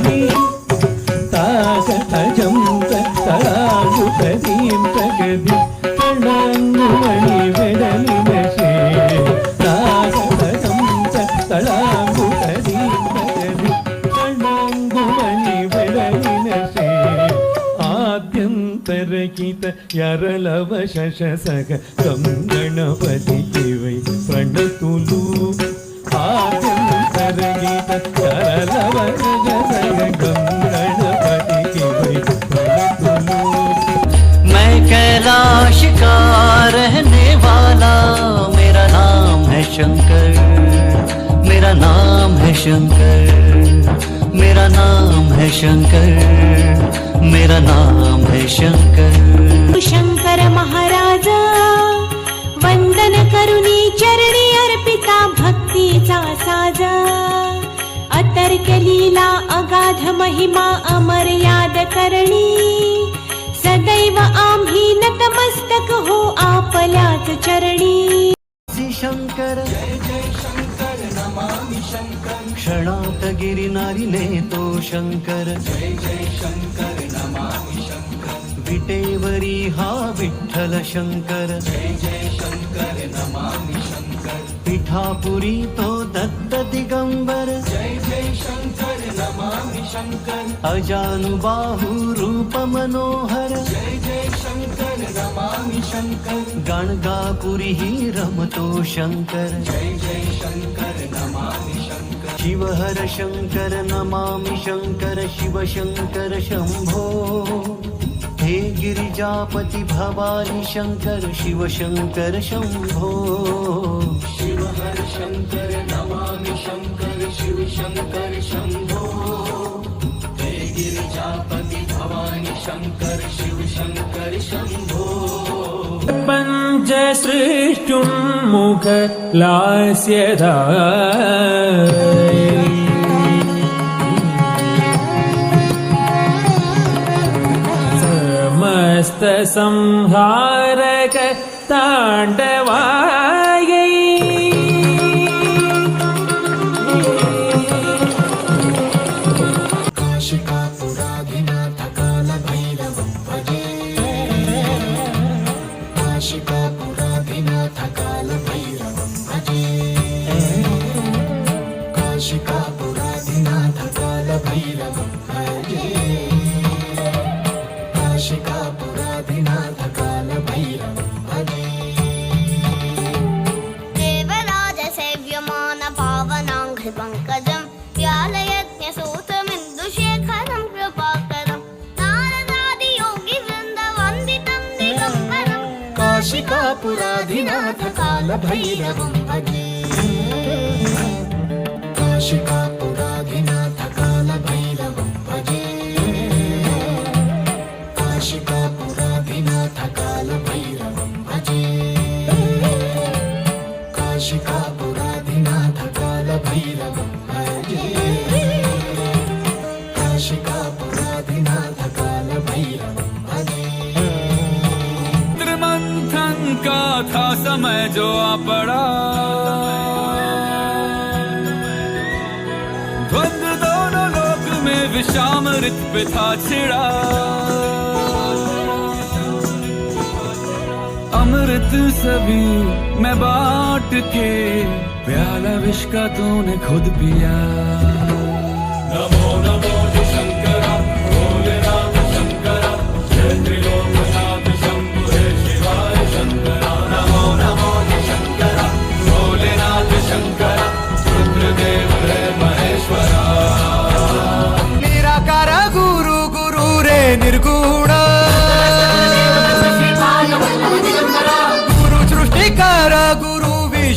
ప్రదీప తాకటజం తలాగు ప్రదీం ప్రగది తడంగుమణి వెడలి దశే తాకటజం తలాగు ప్రదీం ప్రగది తడంగుమణి వెడలి దశే ఆద్యంతరకిత యరళవ శశసగ గం గణపతి ఇవై ప్రణతులు ఆద్య मैं कैलाश का रहने वाला, मेरा नाम है शंकर। मेरा नाम है शंकर। मेरा नाम है शंकर। मेरा नाम है शंकर। शंकर महाराजा, वंदन करुणी चरण अगाध महिमा अमर्याद करणी। सदैव आम्ही नतमस्तक हो आपल्याच चरणी। शंकर जय जय शंकर। क्षणात गिरिनारी नेतो शंकर शंकर। विटेवरी हा विठ्ठल शंकर। जय जय शंकर नमामि पिठापुरी तो दत्त दिगंबर। जय जय शंकर नमामि शंकर। अजानुबाहु रूप मनोहर। जय जय शंकर नमामि शंकर। गणगापुरी ही रमतो शंकर। जय जय शंकर नमामि शंकर। शिवहर शंकर नमामि शंकर शिव शंकर शंभो। हे गिरिजापति भवानि शङ्कर शिव शङ्कर शम्भो। शिव हर शङ्कर नमामि शङ्कर शिव शङ्कर शम्भो हे गिरिजापति भवानि शङ्कर शिव शङ्कर शम्भो पञ्चसृष्टुं मुखलास्य रा समस्तसंहारक ताण्डवायै काशिकापुराधिनाथकालभैरवं भजे काशिकापुराधिनाथकालभैरवं भजे काशिकापुराधिनाथकालभैरवं भजे पावनाङ्घ्रिपङ्कजं व्यालयज्ञसूत्रमिन्दुशेखरं कृपाकरं नारदादियोगिवृन्दवन्दितं दिगम्बरम् काशिकापुराधिनाथकालभैरवं भजे काशिकापुराधिनाथकालभैरवं समय जो आ पड़ा। द्वंद्व दोनों लोक में विषामृत पे था छिड़ा। अमृत सभी मैं बाट के प्याला विष का तूने खुद पिया। नमो नमो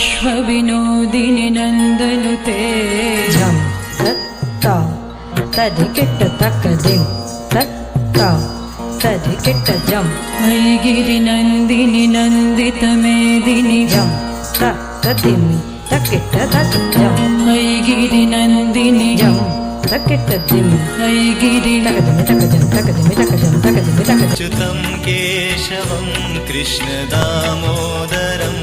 ವಿಶ್ವವಿನೋದಿನಿ ನಂದನುತೆ ಜಂ ತತ್ತ ಸದಿ ಕೆಟ್ಟ ತಕ್ಕ ಜಿಂ ತತ್ತ ಸದಿ ಕೆಟ್ಟ ಜಂ ಮೈಗಿರಿ ನಂದಿನಿ ನಂದಿತ ಮೇದಿನಿ ಜಂ ತಕ್ಕ ದಿಮಿ ತಕ್ಕಿಟ್ಟ ತಕ್ಕ ಜಂ ಮೈಗಿರಿ ನಂದಿನಿ ಜಂ తక్కెట్ట దిమి ఐగిరి తకదిమి తకజం తకదిమి తకజం తకదిమి తకజం చుతం కేశవం కృష్ణ దామోదరం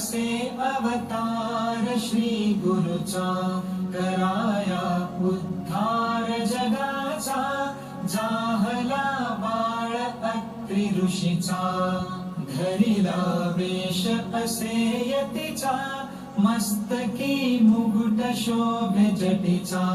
असे अवतार श्री गुरुचा कराया उद्धार जगाचा जाहला बाळ अत्रि ऋषीचा धरिला वेश असे यतीचा मस्तकी मुकुट शोभे जटीचा.